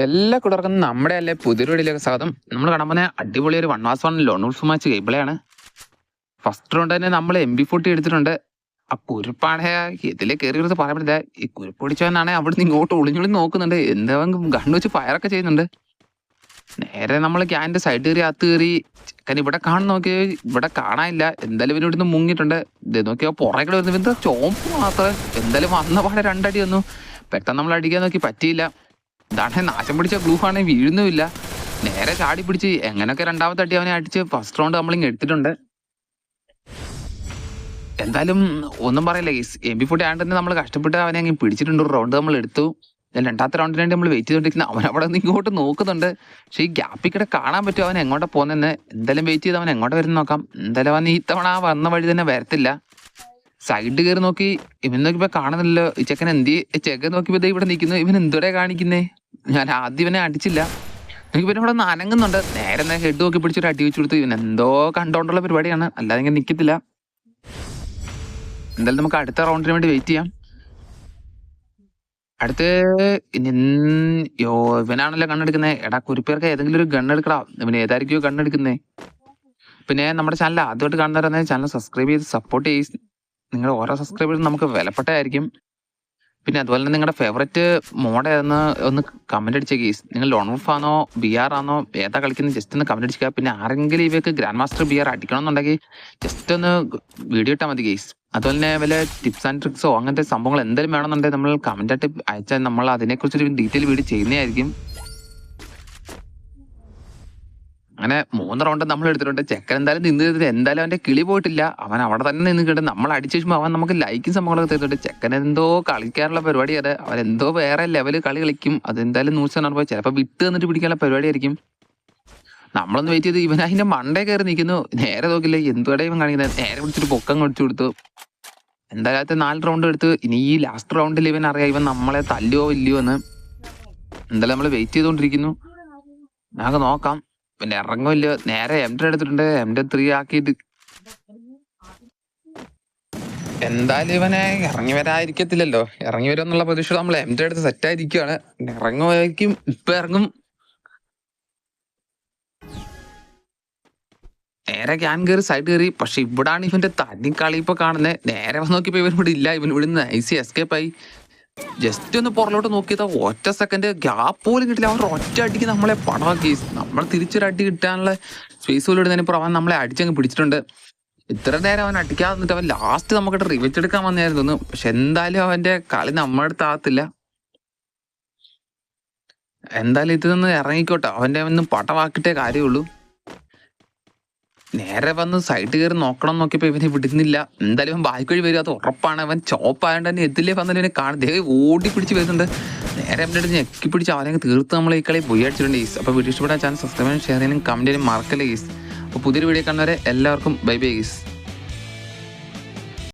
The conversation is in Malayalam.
എല്ലാ കൂട്ടർക്കും നമ്മുടെ അല്ലേ പുതിയൊരു വീഡിയോയിലേക്ക് സ്വാഗതം. നമ്മൾ കാണാൻ പോകുന്ന അടിപൊളി ഒരു one vs one lone wolf match ഗെയിംപ്ലേയാണ് first round തന്നെ നമ്മൾ എം ബി ഫോർട്ടി എടുത്തിട്ടുണ്ട്. ആ കുരുപ്പാണ്. ഇതിലെ കയറി കുറച്ച് പറയാൻ പറ്റില്ല. ഈ കുരുപ്പ് പിടിച്ചവനാണെ അവിടെ നിന്ന് ഇങ്ങോട്ട് ഒളിഞ്ഞൊളി നോക്കുന്നുണ്ട്. എന്താ ഗണ്ണ് വെച്ച് ഫയറൊക്കെ ചെയ്യുന്നുണ്ട്. നേരെ നമ്മൾ ക്യാന്റെ സൈഡ് കയറി അകത്ത് കയറി. ചിക്കൻ ഇവിടെ കാണുന്ന നോക്കി ഇവിടെ കാണാനില്ല. എന്തായാലും ഇവന് ഇവിടുന്ന് മുങ്ങിയിട്ടുണ്ട്. ഇത് നോക്കിയാൽ പുറകെ വരുന്നു ചോമ്പ് മാത്രം. എന്തായാലും വന്ന പാടെ രണ്ടടി വന്നു. പെട്ടെന്ന് നമ്മൾ അടിക്കാൻ നോക്കി പറ്റിയില്ല. ഇതാണ് നാശം പിടിച്ച ഗ്ലൂ ആണെങ്കിൽ വീഴുന്നുമില്ല. നേരെ ചാടി പിടിച്ച് എങ്ങനെയൊക്കെ രണ്ടാമത്തെ അടി അവനെ അടിച്ച് ഫസ്റ്റ് റൗണ്ട് നമ്മളിങ്ങ് എടുത്തിട്ടുണ്ട്. എന്തായാലും ഒന്നും പറയില്ല എം ബി ഫോർട്ടി ആണ്ട് തന്നെ നമ്മൾ കഷ്ടപ്പെട്ട് അവനെ അങ്ങ് പിടിച്ചിട്ടുണ്ട്. ഒരു റൗണ്ട് നമ്മൾ എടുത്തു. ഞാൻ രണ്ടാമത്തെ റൗണ്ടിന് വേണ്ടി നമ്മൾ വെയിറ്റ് ചെയ്തോണ്ടിരിക്കുന്ന. അവൻ അവിടെ നിന്ന് ഇങ്ങോട്ട് നോക്കുന്നുണ്ട്. പക്ഷേ ഈ ഗ്യാപ്പിൽ കൂടെ കാണാൻ പറ്റും അവൻ എങ്ങോട്ടാ പോകുന്നതെന്ന് എന്തായാലും വെയിറ്റ് ചെയ്ത് അവൻ എങ്ങോട്ട് വരുന്ന നോക്കാം. എന്തായാലും അവൻ ഈ തവണ ആ വന്ന വഴി തന്നെ വരത്തില്ല. സൈഡ് കയറി നോക്കി. ഇവൻ നോക്കിയപ്പോ കാണുന്നില്ലല്ലോ. ഈ ചെക്കൻ എന്തി ചെക്കൻ നോക്കിയപ്പോ ദേ ഇവിടെ നിൽക്കുന്നു ഇവൻ എന്തോടെ കാണിക്കുന്നേ? ഞാൻ ആദ്യം ഇവനെ അടിച്ചില്ല. എനിക്ക് പിന്നെ ഇവിടെ നനങ്ങുന്നുണ്ട്. നേരെ നേരെ ഹെഡ് നോക്കി പിടിച്ചൊരു അടി വെച്ച് കൊടുത്തു ഇവൻ എന്തോ കണ്ടോണ്ടുള്ള പരിപാടിയാണ്. അല്ലാതെ ഇങ്ങനെ നിൽക്കത്തില്ല എന്തായാലും നമുക്ക് അടുത്ത റൗണ്ടിന് വേണ്ടി വെയിറ്റ് ചെയ്യാം. അടുത്ത് യോ ഇവനാണല്ലോ കണ്ണെടുക്കുന്നത് എടാ കുരിപ്പേർക്ക് ഏതെങ്കിലും ഒരു ഗണ്ണെടുക്കടാ ഇവൻ ഏതായിരിക്കും കണ്ണെടുക്കുന്നേ പിന്നെ നമ്മുടെ ചാനൽ ആദ്യമായിട്ട് കാണുന്നവരെ ചാനൽ സബ്സ്ക്രൈബ് ചെയ്ത് സപ്പോർട്ട് ചെയ്ത് നിങ്ങൾ ഓരോ സബ്സ്ക്രൈബേഴ്സും നമുക്ക് വിലപ്പെട്ടതായിരിക്കും. പിന്നെ അതുപോലെ തന്നെ നിങ്ങളുടെ ഫേവററ്റ് മോഡ് ഏതെന്ന് ഒന്ന് കമന്റ് അടിച്ച കേസ് നിങ്ങൾ ലോൺ ഓഫ് ആണോ ബി ആർ ആണോ ഏതാ കളിക്കുന്ന ജസ്റ്റ് ഒന്ന് കമന്റ് അടിക്കുക പിന്നെ ആരെങ്കിലും ഇവയ്ക്ക് ഗ്രാൻഡ് മാസ്റ്റർ ബി ആർ അടിക്കണമെന്നുണ്ടെങ്കിൽ ജസ്റ്റ് ഒന്ന് വീഡിയോ ഇട്ടാൽ മതി കേസ് അതുപോലെ തന്നെ വല്ല ടിപ്സ് ആൻഡ് ട്രിക്സോ അങ്ങനത്തെ സംഭവങ്ങൾ എന്തെങ്കിലും വേണമെന്നുണ്ടെങ്കിൽ നമ്മൾ കമന്റ് ആയിട്ട് അയച്ചാൽ നമ്മൾ അതിനെക്കുറിച്ചൊരു ഡീറ്റെയിൽ വീഡിയോ ചെയ്യുന്നതായിരിക്കും. അങ്ങനെ മൂന്ന് റൗണ്ട് നമ്മൾ എടുത്തിട്ടുണ്ട്. ചെക്കൻ എന്തായാലും നിന്ന് ചെയ്തിട്ട് എന്തായാലും അവന്റെ കിളി പോയിട്ടില്ല. അവൻ അവിടെ തന്നെ നിന്ന് കിട്ടും നമ്മൾ അടിച്ചു വെച്ചുമ്പോൾ അവൻ നമുക്ക് ലൈക്കും സംഭവങ്ങളൊക്കെ തരുന്നുണ്ട്. ചെക്കൻ എന്തോ കളിക്കാനുള്ള പരിപാടി അത്. അവൻ എന്തോ വേറെ ലെവൽ കളി കളിക്കും. അതെന്തായാലും നൂറ് ശതമാനം പോയി ചിലപ്പോൾ വിട്ട് തന്നിട്ട് പിടിക്കാനുള്ള പരിപാടിയായിരിക്കും നമ്മളൊന്ന് വെയിറ്റ് ചെയ്ത് ഇവൻ അതിന്റെ മണ്ടേ കയറി നിൽക്കുന്നു. നേരെ നോക്കില്ല എന്തുവടെ ഇവൻ കാണിക്കുന്നത് നേരെ പിടിച്ചിട്ട് പൊക്കം കൊടുത്തു കൊടുത്തു. എന്തായാലും നാല് റൗണ്ട് എടുത്ത്. ഇനി ഈ ലാസ്റ്റ് റൗണ്ടിൽ ഇവൻ അറിയാം ഇവൻ നമ്മളെ തല്ലുവോ ഇല്ലയോ എന്ന്. എന്തായാലും നമ്മൾ വെയിറ്റ് ചെയ്തുകൊണ്ടിരിക്കുന്നു ഞങ്ങൾക്ക് നോക്കാം. പിന്നെ ഇറങ്ങുമില്ല. നേരെ എം ടെ എടുത്തിട്ടുണ്ട്. എം ടെ ത്രീ ആക്കിയിട്ട്. എന്തായാലും ഇവനെ ഇറങ്ങി വരാതിരിക്കത്തില്ലല്ലോ. ഇറങ്ങി വരും വരുമെന്നുള്ള പ്രതീക്ഷ നമ്മൾ എം ടെ എടുത്ത് സെറ്റ് ആയിരിക്കുകയാണ് ഇറങ്ങുമായിരിക്കും. ഇപ്പൊ ഇറങ്ങും. നേരെ ക്യാൻ കയറി സൈഡ് കയറി പക്ഷെ ഇവിടാണ് ഇവന്റെ തനി കളി ഇപ്പൊ കാണുന്നത് നേരെ വന്ന് നോക്കിയപ്പോ ഇവൻ ഇവിടെ ഇല്ല. ഇവൻ ഇവിടുന്ന് ഐ എസ്കേപ്പ് ആയി. ജസ്റ്റ് ഒന്ന് പുറലോട്ട് നോക്കിയതാ ഒറ്റ സെക്കൻഡ് ഗ്യാപ്പ് പോലും കിട്ടില്ല. അവർ ഒറ്റ അടിക്ക് നമ്മളെ പടമാക്കി നമ്മൾ തിരിച്ചൊരു അടി കിട്ടാനുള്ള സ്പേസ് പോലും ഇടുന്നതിന് അവൻ നമ്മളെ അടിച്ചങ്ങ് പിടിച്ചിട്ടുണ്ട്. ഇത്ര നേരം അവൻ അടിക്കാതെ നിന്നിട്ട് അവൻ ലാസ്റ്റ് നമുക്കിട്ട് റിവച്ച് എടുക്കാൻ വന്നായിരുന്നു പക്ഷെ എന്തായാലും അവന്റെ കളി നമ്മുടെ അടുത്ത് ആകത്തില്ല. എന്തായാലും ഇത് നിന്ന് ഇറങ്ങിക്കോട്ടെ. അവന്റെ ഒന്ന് പടമാക്കിട്ടേ കാര്യമുള്ളൂ. നേരെ വന്ന് സൈഡ് കയറി നോക്കണം നോക്കിയപ്പോൾ ഇവനെ വിടുന്നില്ല. എന്തായാലും ഇവൻ ബാക്ക് വഴി വരും അത് ഉറപ്പാണ്. അവൻ ചോപ്പായോണ്ട് തന്നെ എതിലേ വന്നാലും ഇവനെ കാണും. ദേ ഓടി പിടിച്ച് വരുന്നുണ്ട്. നേരെ അവന്റെ അടുത്ത് ഞെക്കി പിടിച്ച് അവനെ തീർത്ത് നമ്മൾ ഈ കളി പോയി അടിച്ചിട്ടുണ്ട് ഈസ്. അപ്പോൾ വീഡിയോ ഇഷ്ടപ്പെട്ടാൽ ചാനൽ സബ്സ്ക്രൈബ് ചെയ്യാനും ഷെയർ ചെയ്യാനും കമന്റ് ചെയ്യാനും മറക്കല്ലേ ഈസ്. അപ്പോൾ പുതിയൊരു വീഡിയോ കാണുന്നവരെ എല്ലാവർക്കും ബൈ ബൈ ഈസ്.